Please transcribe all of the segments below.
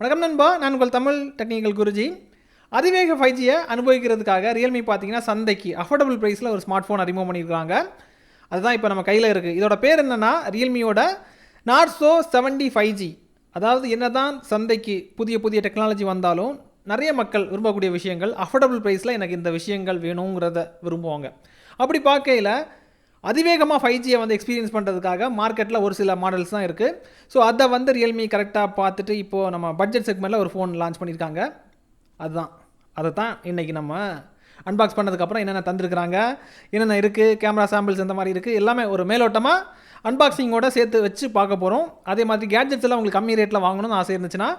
வணக்கம் நண்பா. நான் உங்கள் தமிழ் டெக்னிக்கல் குருஜி. அதிவேக ஃபைவ் ஜியை அனுபவிக்கிறதுக்காக ரியல்மி பார்த்தீங்கன்னா சந்தைக்கு அஃபோர்டபுள் ப்ரைஸில் ஒரு ஸ்மார்ட் ஃபோன் அறிமுகம் பண்ணியிருக்காங்க. அதுதான் இப்போ நம்ம கையில் இருக்குது இதோட பேர் என்னென்னா ரியல்மியோட நார்சோ செவன்டி ஃபைவ் ஜி அதாவது என்னதான் சந்தைக்கு புதிய புதிய டெக்னாலஜி வந்தாலும் நிறைய மக்கள் விரும்பக்கூடிய விஷயங்கள் அஃபோர்டபுள் ப்ரைஸில் எனக்கு இந்த விஷயங்கள் வேணுங்கிறத விரும்புவாங்க. அப்படி பார்க்கையில் அதிவேகமாக ஃபைவ் ஜியை வந்து எக்ஸ்பீரியன்ஸ் பண்ணுறதுக்காக மார்க்கெட்டில் ஒரு சில மாடல்ஸ் தான் இருக்குது ஸோ அதை வந்து ரியல்மி கரெக்டாக பார்த்துட்டு இப்போது நம்ம பட்ஜெட் செக்மெண்ட்டில் ஒரு ஃபோன் லான்ச் பண்ணியிருக்காங்க. அதுதான். அதை தான் இன்றைக்கி நம்ம அன்பாக்ஸ் பண்ணதுக்கப்புறம் என்னென்ன தந்திருக்கிறாங்க என்னென்ன இருக்குது கேமரா சாம்பிள்ஸ் இந்த மாதிரி இருக்குது எல்லாமே ஒரு மேலோட்டமாக அன்பாக்சிங்கோட சேர்த்து வச்சு பார்க்க போகிறோம் அதே மாதிரி கேட்ஜெட்ஸ் எல்லாம் உங்களுக்கு கம்மி ரேட்டில் வாங்கணும்னு ஆசை இருந்துச்சுன்னா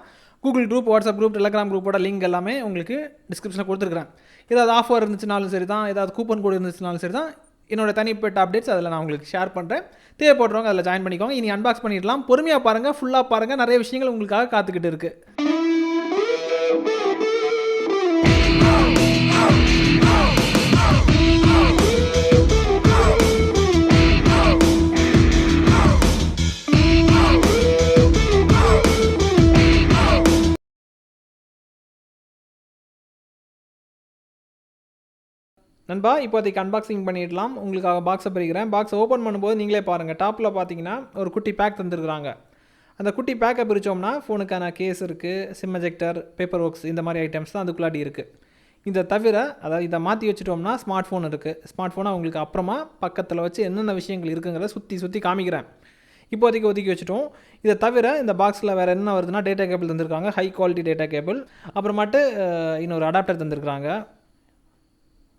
Google group WhatsApp group Telegram குரூப்போட லிங்க் எல்லாமே உங்களுக்கு டிஸ்கிரிப்ஷனில் கொடுத்துருக்குறேன். ஏதாவது ஆஃபர் இருந்துச்சுனாலும் சரி தான் ஏதாவது கூப்பன் கோடு இருந்துச்சுனாலும் சரி தான் என்னோட தனிப்பட்ட அப்டேட்ஸ் அதில் நான் உங்களுக்கு ஷேர் பண்ணுறேன் தேவைப்படுறவங்க அதில் ஜாயின் பண்ணிக்கோங்க. இனி அன்பாக்ஸ் பண்ணிடலாம். பொறுமையாக பாருங்கள் ஃபுல்லாக பாருங்கள் நிறைய விஷயங்கள் உங்களுக்காக காத்துக்கிட்டு இருக்குது நண்பா இப்போதைக்கு அன்பாக்சிங் பண்ணிடலாம். உங்களுக்காக பாக்ஸை பிரிக்கிறேன். பாக்ஸை ஓப்பன் பண்ணும்போது நீங்களே பாருங்கள் டாப்பில் பார்த்தீங்கன்னா ஒரு குட்டி பேக் தந்துருக்குறாங்க. அந்த குட்டி பேக்கை பிரித்தோம்னா ஃபோனுக்கான கேஸ் இருக்குது சிம் எஜெக்டர் பேப்பர் ஒர்க்ஸ் இந்த மாதிரி ஐட்டம்ஸ் தான் அதுக்குள்ளாடி இருக்குது இதை தவிர அதாவது இதை மாற்றி வச்சுட்டோம்னா ஸ்மார்ட் ஃபோன் இருக்குது ஸ்மார்ட் ஃபோனை உங்களுக்கு அப்புறமா பக்கத்தில் வச்சு என்னென்ன விஷயங்கள் இருக்குங்கிறத சுற்றி சுற்றி காமிக்கிறேன். இப்போதைக்கு ஒதுக்கி வச்சுட்டோம். இதை தவிர இந்த பாக்ஸில் வேறு என்ன வருதுன்னா டேட்டா கேபிள் தந்திருக்காங்க. ஹை குவாலிட்டி டேட்டா கேபிள் அப்புறமாட்டு இன்னொரு அடாப்டர் தந்திருக்காங்க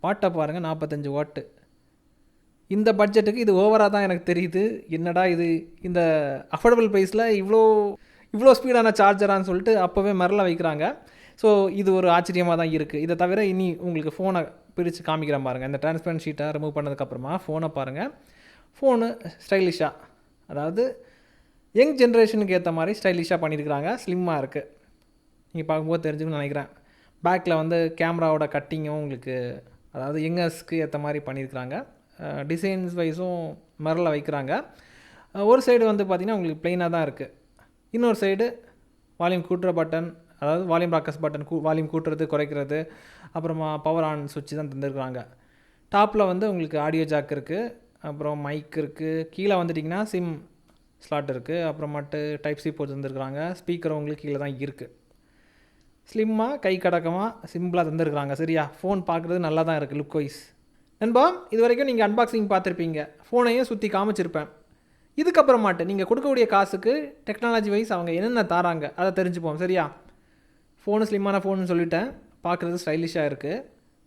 வாட்டை பாருங்கள் நாற்பத்தஞ்சு வாட்டு. இந்த பட்ஜெட்டுக்கு இது ஓவராக தான் எனக்கு தெரியுது. என்னடா இது இந்த அஃபோர்டபுள் ப்ரைஸில் இவ்வளோ இவ்வளோ ஸ்பீடான சார்ஜரான்னு சொல்லிட்டு அப்போவே மரல வைக்கிறாங்க. ஸோ இது ஒரு ஆச்சரியமாக தான் இருக்குது இதை தவிர இனி உங்களுக்கு ஃபோனை பிரித்து காமிக்கிறேன் பாருங்கள் இந்த டிரான்ஸ்பரண்ட் ஷீட்டை ரிமூவ் பண்ணதுக்கப்புறமா ஃபோனை பாருங்கள் ஃபோனு ஸ்டைலிஷாக அதாவது யங் ஜென்ரேஷனுக்கு ஏற்ற மாதிரி ஸ்டைலிஷாக பண்ணியிருக்கிறாங்க ஸ்லிம்மாக இருக்குது நீங்கள் பார்க்கும்போது தெரிஞ்சுக்கணும்னு நினைக்கிறேன். பேக்கில் வந்து கேமராவோட கட்டிங்கும் உங்களுக்கு அதாவது யங்கர்ஸ்க்கு ஏற்ற மாதிரி பண்ணியிருக்கிறாங்க. டிசைன்ஸ் வைஸும் மரலில் வைக்கிறாங்க. ஒரு சைடு வந்து பார்த்திங்கன்னா உங்களுக்கு ப்ளெயினாக தான் இருக்குது இன்னொரு சைடு வால்யூம் கூட்டுற பட்டன் அதாவது வால்யூம் ராக்கஸ் பட்டன் கூ வால்யூம் கூட்டுறது குறைக்கிறது அப்புறமா பவர் ஆன் சுவிட்ச் தான் தந்திருக்கிறாங்க. டாப்பில் வந்து உங்களுக்கு ஆடியோ ஜாக் இருக்குது அப்புறம் மைக் இருக்குது கீழே வந்துட்டிங்கன்னா சிம் ஸ்லாட் இருக்குது அப்புறமாட்டு டைப் சி போட்டு தந்துருக்குறாங்க ஸ்பீக்கர் உங்களுக்கு கீழே தான் இருக்குது ஸ்லிம்மாக கை கடக்கமாக சிம்பிளாக தந்துருக்குறாங்க. சரியா? ஃபோன் பார்க்குறது நல்லா தான் இருக்குது லுக் வைஸ் நண்பா இது வரைக்கும் நீங்கள் அன்பாக்சிங் பார்த்துருப்பீங்க. ஃபோனையும் சுற்றி காமிச்சிருப்பேன். இதுக்கப்புறமாட்டு நீங்கள் கொடுக்கக்கூடிய காசுக்கு டெக்னாலஜி வைஸ் அவங்க என்னென்ன தாராங்க அதை தெரிஞ்சுப்போம். சரியா? ஃபோனு ஸ்லிம்மான ஃபோன்னு சொல்லிட்டேன். பார்க்குறது ஸ்டைலிஷாக இருக்குது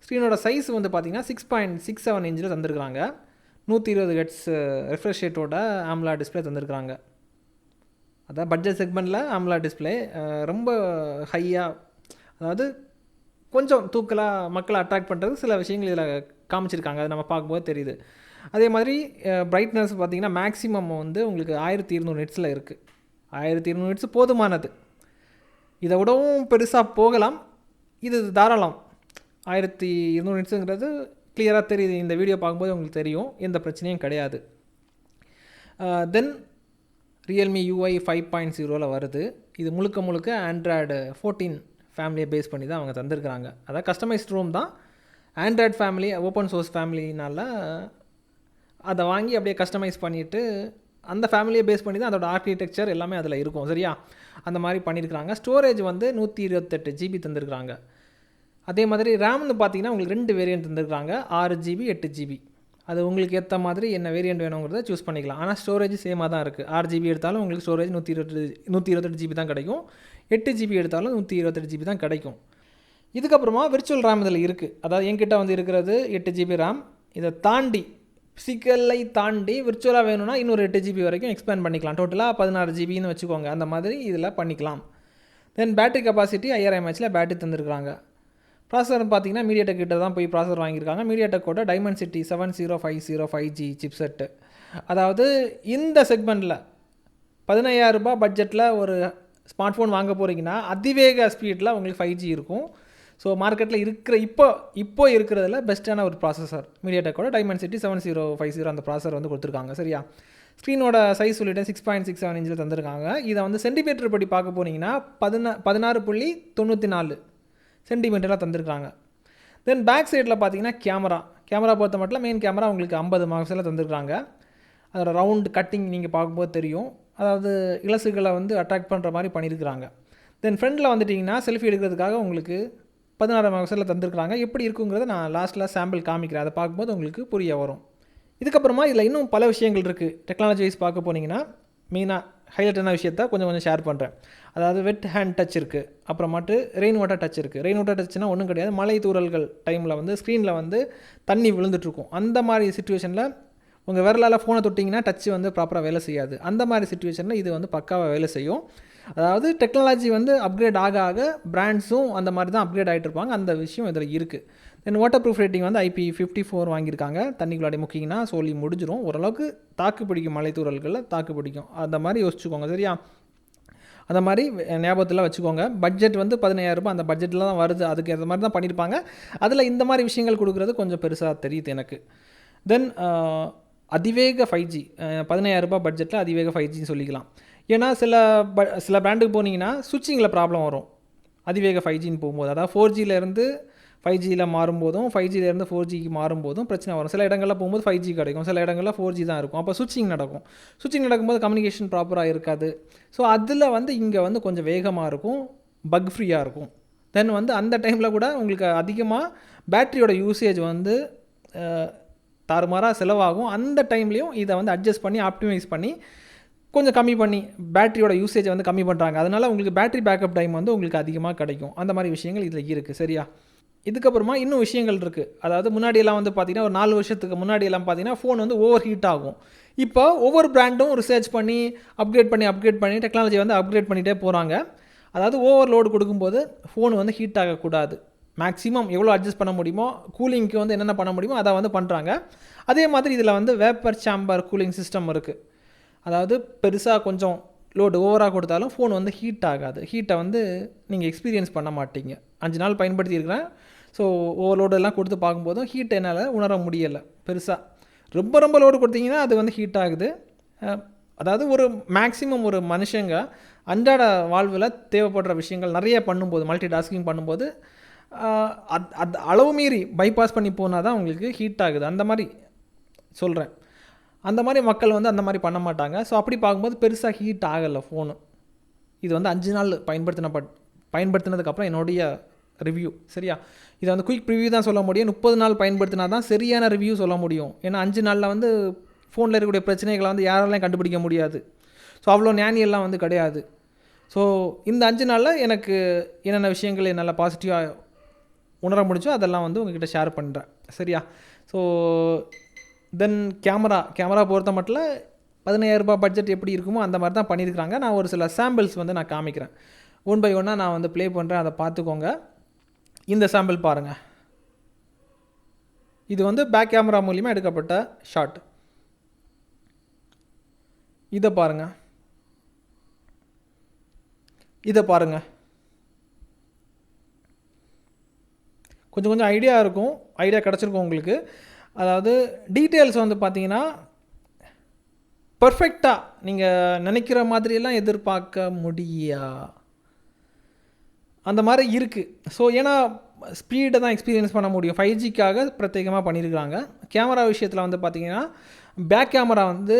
ஸ்க்ரீனோட சைஸ் வந்து பார்த்தீங்கன்னா சிக்ஸ் பாயிண்ட் சிக்ஸ் செவன் இன்ச்சில் தந்திருக்கிறாங்க. நூற்றி இருபது ஹெட்ஸ் ரெஃப்ரெஷ் ரேட்டோட ஆம்லா டிஸ்பிளே தந்திருக்கிறாங்க. அதான் பட்ஜெட் செக்மெண்ட்டில் ஆம்லா டிஸ்பிளே ரொம்ப ஹையாக அதாவது கொஞ்சம் தூக்கலாக மக்களை அட்ராக்ட் பண்ணுறது சில விஷயங்கள் இதில் காமிச்சிருக்காங்க. அது நம்ம பார்க்கும்போது தெரியுது. அதே மாதிரி பிரைட்னஸ் பார்த்தீங்கன்னா மேக்ஸிமம் வந்து உங்களுக்கு ஆயிரத்தி இருநூறு நிட்ஸில் இருக்குது ஆயிரத்தி இருநூறு நிட்ஸ் போதுமானது. இதை விடவும் பெருசாக போகலாம். இது தாராளம். ஆயிரத்தி இருநூறு நிட்ஸுங்கிறது கிளியராக தெரியுது. இந்த வீடியோ பார்க்கும்போது உங்களுக்கு தெரியும். எந்த பிரச்சனையும் கிடையாது. Then Realme UI five point ஜீரோவில் வருது. இது முழுக்க முழுக்க ஆண்ட்ராய்டு ஃபோர்டீன் ஃபேமிலியை பேஸ் பண்ணி தான் அவங்க தந்திருக்கிறாங்க. அதான் கஸ்டமைஸ்ட் ரூம் தான். ஆண்ட்ராய்ட் ஃபேமிலி ஓப்பன் சோர்ஸ் ஃபேமிலினால அதை வாங்கி அப்படியே கஸ்டமைஸ் பண்ணிவிட்டு அந்த ஃபேமிலியை பேஸ் பண்ணி தான் அதோட ஆர்கிடெக்சர் எல்லாமே அதில் இருக்கும். சரியா? அந்த மாதிரி பண்ணியிருக்கிறாங்க ஸ்டோரேஜ் வந்து நூற்றி இருபத்தெட்டு ஜிபி தந்திருக்கிறாங்க. அதே மாதிரி ரேம்னு பார்த்தீங்கன்னா உங்களுக்கு ரெண்டு வேரியன்ட் தந்திருக்கிறாங்க. ஆறு ஜிபி எட்டு ஜிபி அது உங்களுக்கு ஏற்ற மாதிரி என்ன வேரியன்ட் வேணுங்கிறத சூஸ் பண்ணிக்கலாம். ஆனால் ஸ்டோரேஜ் சேமாக தான் இருக்குது ஆறு ஜிபி எடுத்தாலும் உங்களுக்கு ஸ்டோரேஜ் நூற்றி இருபத்தி நூற்றி இருபத்தெட்டு ஜிபி தான் கிடைக்கும். எட்டு ஜிபி எடுத்தாலும் நூற்றி இருபத்தெட்டு ஜிபி தான் கிடைக்கும். இதுக்கப்புறமா விர்ச்சுவல் ரேம் இதில் இருக்குது அதாவது என்கிட்ட வந்து இருக்கிறது எட்டு ஜிபி ரேம் இதை தாண்டி ஃபிசிக்கலை தாண்டி விர்ச்சுவலாக வேணும்னா இன்னொரு எட்டு ஜிபி வரைக்கும் எக்ஸ்பேண்ட் பண்ணிக்கலாம். டோட்டலாக பதினாறு ஜிபின்னு வச்சுக்கோங்க. அந்த மாதிரி இதில் பண்ணிக்கலாம். தென் பேட்டரி கெப்பாசிட்டி ஐயாயிரம் எம்ஹெச்சில் பேட்டரி தந்திருக்கிறாங்க. ப்ராசஸர் பார்த்தீங்கன்னா மீடியாடெக் கிட்ட தான் போய் ப்ராசர் வாங்கியிருக்காங்க. மீடியாடெக்கோட Dimensity seven zero five zero five G chipset அதாவது இந்த செக்மெண்ட்டில் பதினையாயிரரூபா பட்ஜெட்டில் ஒரு ஸ்மார்ட் ஃபோன் வாங்க போகிறீங்கன்னா அதிவேக ஸ்பீடில் உங்களுக்கு ஃபைவ் ஜி இருக்கும். ஸோ மார்க்கெட்டில் இருக்கிற இப்போ இப்போ இருக்கிறதுல பெஸ்ட்டான ஒரு processor மீடியாடெக்கோட Dimensity seven zero five zero அந்த ப்ராசஸர் வந்து கொடுத்துருக்காங்க. சரியா? ஸ்க்ரீனோட சைஸ் சொல்லிவிட்டு சிக்ஸ் பாயிண்ட் சிக்ஸ் செவன் இன்ச்சில் தந்திருக்காங்க. இதை வந்து சென்டிமீட்டர் படி பார்க்க போனீங்கன்னா பதினா பதினாறு புள்ளி தொண்ணூற்றி நாலு சென்டிமீட்டராக தந்திருக்காங்க. தென் பேக் சைடில் பார்த்தீங்கன்னா கேமரா கேமரா பொறுத்த மட்டும் மெயின் கேமரா உங்களுக்கு ஐம்பது மார்க்ஸில் தந்திருக்காங்க. அதோட ரவுண்ட் கட்டிங் நீங்கள் பார்க்கும்போது தெரியும். அதாவது இலசுகளை வந்து அட்ராக்ட் பண்ணுற மாதிரி பண்ணியிருக்கிறாங்க. தென் ஃப்ரெண்டில் வந்துட்டிங்கன்னா செல்ஃபி எடுக்கிறதுக்காக உங்களுக்கு பதினாறாம் மார்க்ஸில் தந்திருக்கிறாங்க. எப்படி இருக்குங்கிறத நான் லாஸ்ட்டில் சாம்பிள் காமிக்கிறேன். அதை பார்க்கும்போது உங்களுக்கு புரிய வரும். இதுக்கப்புறமா இதில் இன்னும் பல விஷயங்கள் இருக்குது டெக்னாலஜி வைஸ் பார்க்க போனீங்கன்னா மெயினாக ஹைலைட்டான விஷயத்த கொஞ்சம் கொஞ்சம் ஷேர் பண்ணுறேன் அதாவது வெட் ஹேண்ட் டச் இருக்குது அப்புறமாட்டு ரெயின் வாட்டர் டச் இருக்குது ரெயின் வாட்டர் டச்னா ஒன்றும் கிடையாது. மலை தூரல்கள் டைமில் வந்து ஸ்க்ரீனில் வந்து தண்ணி விழுந்துட்டுருக்கும் அந்த மாதிரி சுச்சுவேஷனில் உங்கள் விரலால் ஃபோனை தொட்டிங்கன்னா டச் வந்து ப்ராப்பராக வேலை செய்யாது. அந்த மாதிரி சுச்சுவேஷனில் இது வந்து பக்காவாக வேலை செய்யும். அதாவது டெக்னாலஜி வந்து அப்கிரேட் ஆக ஆக பிராண்ட்ஸும் அந்த மாதிரி தான் அப்கிரேட் ஆகிட்டு இருப்பாங்க. அந்த விஷயம் இதில் இருக்குது தென் வாட்டர் ப்ரூஃப் ரேட்டிங் வந்து ஐபி ஃபிஃப்டி ஃபோர் வாங்கியிருக்காங்க. தண்ணிக்குள்ளாடி முக்கிங்கன்னா சொல்லி முடிஞ்சிரும். ஓரளவுக்கு தாக்கு பிடிக்கும் மலைத்தூரல்களில் தாக்கு பிடிக்கும். அந்த மாதிரி யோசிச்சுக்கோங்க சரியா? அந்த மாதிரி ஞாபகத்தில் வச்சுக்கோங்க. பட்ஜெட் வந்து பதினாயிரரூபா அந்த பட்ஜெட்டில் தான் வருது. அதுக்கு ஏற்ற மாதிரி தான் பண்ணியிருப்பாங்க அதில் இந்த மாதிரி விஷயங்கள் கொடுக்குறது கொஞ்சம் பெருசாக தெரியுது எனக்கு. தென் அதிவேக ஃபைவ் ஜி பதினாயிரரூபா பட்ஜெட்டில் அதிவேக ஃபைவ் ஜின்னு சொல்லிக்கலாம். ஏன்னா சில ப சில பிராண்டுக்கு போனீங்கன்னா சுவிட்சிங்கில் ப்ராப்ளம் வரும். அதிவேக ஃபைவ் ஜின்னு போகும்போது. அதாவது ஃபோர் ஜியிலேருந்து ஃபைவ் ஜியில் மாறும்போதும் ஃபைவ் ஜிலேருந்து ஃபோர் ஜிக்கு மாறும்போதும் பிரச்சனை வரும். சில இடங்களில் போகும்போது ஃபைவ் ஜி கிடைக்கும். சில இடங்களில் ஃபோர் ஜி தான் இருக்கும். அப்போ சுவிச்சிங் நடக்கும். சுவிச்சிங் நடக்கும்போது கம்யூனிகேஷன் ப்ராப்பராக இருக்காது. ஸோ அதில் வந்து இங்கே வந்து கொஞ்சம் வேகமாக இருக்கும். பக் ஃப்ரீயாக இருக்கும். தென் வந்து அந்த டைமில் கூட உங்களுக்கு அதிகமாக பேட்டரியோட யூசேஜ் வந்து தாறுமாறாக செலவாகும். அந்த டைம்லேயும் இதை வந்து அட்ஜஸ்ட் பண்ணி ஆப்டிமைஸ் பண்ணி கொஞ்சம் கம்மி பண்ணி பேட்டரியோட யூசேஜை வந்து கம்மி பண்ணுறாங்க அதனால் உங்களுக்கு பேட்டரி பேக்கப் டைம் வந்து உங்களுக்கு அதிகமாக கிடைக்கும். அந்த மாதிரி விஷயங்கள் இதில் இருக்குது சரியா? இதுக்கப்புறமா இன்னும் விஷயங்கள் இருக்குது அதாவது முன்னாடியெல்லாம் வந்து பார்த்திங்கன்னா ஒரு நாலு வருஷத்துக்கு முன்னாடியெல்லாம் பார்த்தீங்கன்னா ஃபோன் வந்து ஓவர் ஹீட் ஆகும். இப்போ ஒவ்வொரு பிராண்டும் ரிசர்ச் பண்ணி அப்கிரேட் பண்ணி அப்கிரேட் பண்ணி டெக்னாலஜி வந்து அப்கிரேட் பண்ணிகிட்டே போகிறாங்க அதாவது ஓவர் லோடு கொடுக்கும்போது ஃபோன் வந்து ஹீட் ஆகக்கூடாது. மேக்ஸிமம் எவ்வளோ அட்ஜஸ்ட் பண்ண முடியுமோ கூலிங்க்கு வந்து என்னென்ன பண்ண முடியுமோ அதை வந்து பண்ணுறாங்க அதே மாதிரி இதில் வந்து வேப்பர் சாம்பர் கூலிங் சிஸ்டம் இருக்குது அதாவது பெருசாக கொஞ்சம் லோடு ஓவராக கொடுத்தாலும் ஃபோன் வந்து ஹீட் ஆகாது. ஹீட்டை வந்து நீங்கள் எக்ஸ்பீரியன்ஸ் பண்ண மாட்டீங்க. அஞ்சு நாள் பயன்படுத்தியிருக்கிறேன். ஸோ ஓவர்லோடு எல்லாம் கொடுத்து பார்க்கும்போதும் ஹீட் என்னால் உணர முடியலை பெருசாக ரொம்ப ரொம்ப லோடு கொடுத்தீங்கன்னா அது வந்து ஹீட் ஆகுது. அதாவது ஒரு மேக்ஸிமம் ஒரு மனுஷங்க அன்றாட வாழ்வில் தேவைப்படுற விஷயங்கள் நிறைய பண்ணும்போது மல்டி டாஸ்கிங் பண்ணும்போது அது அது அளவு மீறி பைபாஸ் பண்ணி போனால் தான் உங்களுக்கு ஹீட் ஆகுது. அந்த மாதிரி சொல்கிறேன் அந்த மாதிரி மக்கள் வந்து அந்த மாதிரி பண்ண மாட்டாங்க. ஸோ அப்படி பார்க்கும்போது பெருசாக ஹீட் ஆகலை ஃபோனு இது வந்து அஞ்சு நாள் பயன்படுத்தின பட் பயன்படுத்தினதுக்கப்புறம் என்னுடைய ரிவ்யூ சரியா? இதை வந்து குயிக் ரிவ்யூ தான் சொல்ல முடியும். முப்பது நாள் பயன்படுத்தினா தான் சரியான ரிவ்யூ சொல்ல முடியும். ஏன்னா அஞ்சு நாளில் வந்து ஃபோனில் இருக்கக்கூடிய பிரச்சனைகளை வந்து யாராலையும் கண்டுபிடிக்க முடியாது. ஸோ அவ்வளோ ஞானியெல்லாம் வந்து கிடையாது. ஸோ இந்த அஞ்சு நாளில் எனக்கு என்னென்ன விஷயங்கள் என்னால் பாசிட்டிவாக உணர முடிஞ்சோ அதெல்லாம் வந்து உங்ககிட்ட ஷேர் பண்ணுறேன் சரியா? ஸோ தென் கேமரா கேமரா பொறுத்த மட்டும் பதினாயிரரூபா பட்ஜெட் எப்படி இருக்குமோ அந்த மாதிரி தான் பண்ணியிருக்கிறாங்க. நான் ஒரு சில சாம்பிள்ஸ் வந்து நான் காமிக்கிறேன். ஒன் பை ஒன்னாக நான் வந்து ப்ளே பண்ணுறேன் அதை பார்த்துக்கோங்க. இந்த சாம்பிள் பாருங்கள் இது வந்து பேக் கேமரா மூலியமாக எடுக்கப்பட்ட ஷாட் இதை பாருங்கள் இதை பாருங்கள் கொஞ்சம் கொஞ்சம் ஐடியா இருக்கும். ஐடியா கிடச்சிருக்கும் உங்களுக்கு. அதாவது டீட்டெயில்ஸ் வந்து பார்த்தீங்கன்னா பர்ஃபெக்டாக நீங்கள் நினைக்கிற மாதிரியெல்லாம் எதிர்பார்க்க முடியா? அந்த மாதிரி இருக்குது ஸோ ஏன்னா ஸ்பீடை தான் எக்ஸ்பீரியன்ஸ் பண்ண முடியும். ஃபைவ் ஜிக்காக பிரத்யேகமாக பண்ணியிருக்கிறாங்க கேமரா விஷயத்தில் வந்து பார்த்தீங்கன்னா பேக் கேமரா வந்து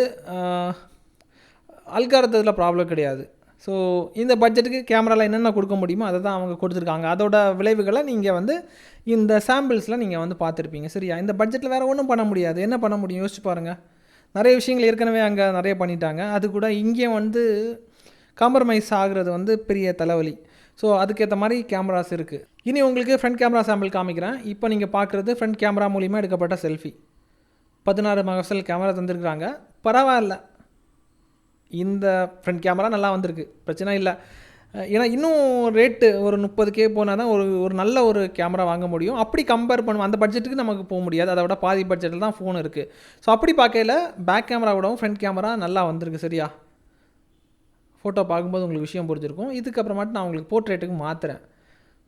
அல்காரத்தில் ப்ராப்ளம் கிடையாது. ஸோ இந்த பட்ஜெட்டுக்கு கேமராவில் என்னென்ன கொடுக்க முடியுமோ அதை தான் அவங்க கொடுத்துருக்காங்க. அதோட விளைவுகளை நீங்கள் வந்து இந்த சாம்பிள்ஸில் நீங்கள் வந்து பார்த்துருப்பீங்க. சரியா? இந்த பட்ஜெட்டில் வேறு ஒன்றும் பண்ண முடியாது. என்ன பண்ண முடியும்? யோசிச்சு பாருங்கள் நிறைய விஷயங்கள் ஏற்கனவே அங்கே நிறைய பண்ணிட்டாங்க. அது கூட இங்கேயும் வந்து காம்ப்ரமைஸ் ஆகுறது வந்து பெரிய தலைவலி. ஸோ அதுக்கேற்ற மாதிரி கேமராஸ் இருக்குது இனி உங்களுக்கு ஃப்ரண்ட் கேமரா சாம்பிள் காமிக்கிறேன். இப்போ நீங்கள் பார்க்குறது ஃப்ரண்ட் கேமரா மூலிமா எடுக்கப்பட்ட செல்ஃபி பதினாறு மகசல் கேமரா தந்திருக்கிறாங்க. பரவாயில்ல. இந்த ஃப்ரண்ட் கேமரா நல்லா வந்திருக்கு. பிரச்சனை இல்லை. ஏன்னா இன்னும் ரேட்டு ஒரு முப்பது கே போனால் தான் ஒரு ஒரு நல்ல ஒரு கேமரா வாங்க முடியும். அப்படி கம்பேர் பண்ணுவோம் அந்த பட்ஜெட்டுக்கு நமக்கு போக முடியாது. அதை விட பாதி பட்ஜெட்டில் தான் ஃபோன் இருக்குது ஸோ அப்படி பார்க்கையில் பேக் கேமரா விடவும் ஃப்ரண்ட் கேமரா நல்லா வந்திருக்கு சரியா? ஃபோட்டோ பார்க்கும்போது உங்களுக்கு விஷயம் புரிஞ்சிருக்கும். இதுக்கப்புறமாட்டு நான் உங்களுக்கு போர்ட்ரேட்டுக்கு மாற்றுறேன்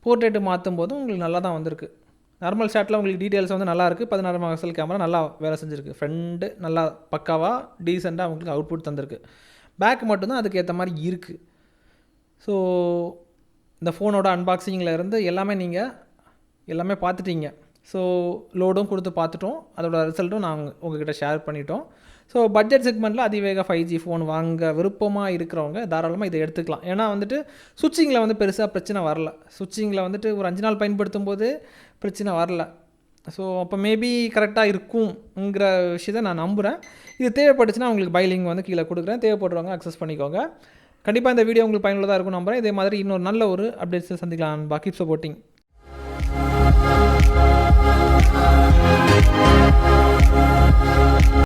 போர்ட்ரேட்டு மாற்றும் போதும் உங்களுக்கு நல்லா தான் வந்திருக்கு. நார்மல் ஷாட்டில் உங்களுக்கு டீட்டெயில்ஸ் வந்து நல்லா இருக்குது பதினாறு மெகாபிக்சல் கேமரா நல்லா வேலை செஞ்சுருக்கு. ஃப்ரெண்டு நல்லா பக்காவாக டீசெண்டாக உங்களுக்கு அவுட்புட் தந்திருக்கு. பேக் மட்டும்தான் அதுக்கு ஏற்ற மாதிரி இருக்குது ஸோ இந்த ஃபோனோட அன்பாக்சிங்கில் இருந்து எல்லாமே நீங்கள் எல்லாமே பார்த்துட்டீங்க. ஸோ லோடும் கொடுத்து பார்த்துட்டோம். அதோட ரிசல்ட்டும் நாங்கள் உங்ககிட்ட ஷேர் பண்ணிட்டோம். ஸோ பட்ஜெட் செக்மெண்ட்டில் அதிவேக ஃபைவ் ஜி ஃபோன் வாங்க விருப்பமாக இருக்கிறவங்க தாராளமாக இதை எடுத்துக்கலாம். ஏன்னா வந்துட்டு சுவிட்சிங்கில் வந்து பெருசாக பிரச்சனை வரல. சுவிட்சிங்கில் வந்துட்டு ஒரு அஞ்சு நாள் பயன்படுத்தும் போது பிரச்சனை வரல. ஸோ அப்போ மேபி கரெக்டாக இருக்கும்ங்கிற விஷயத்தை நான் நம்புகிறேன் இது தேவைப்பட்டுச்சுன்னா உங்களுக்கு பைலிங் வந்து கீழே கொடுக்குறேன். தேவைப்படுறவங்க அக்சஸ் பண்ணிக்கோங்க. கண்டிப்பாக இந்த வீடியோ உங்களுக்கு பயனுள்ளதாக இருக்கும் நம்புறேன். இதே மாதிரி இன்னொரு நல்ல ஒரு அப்டேட்ஸை சந்திக்கலாம் பாக்கி சப்போர்ட்டிங்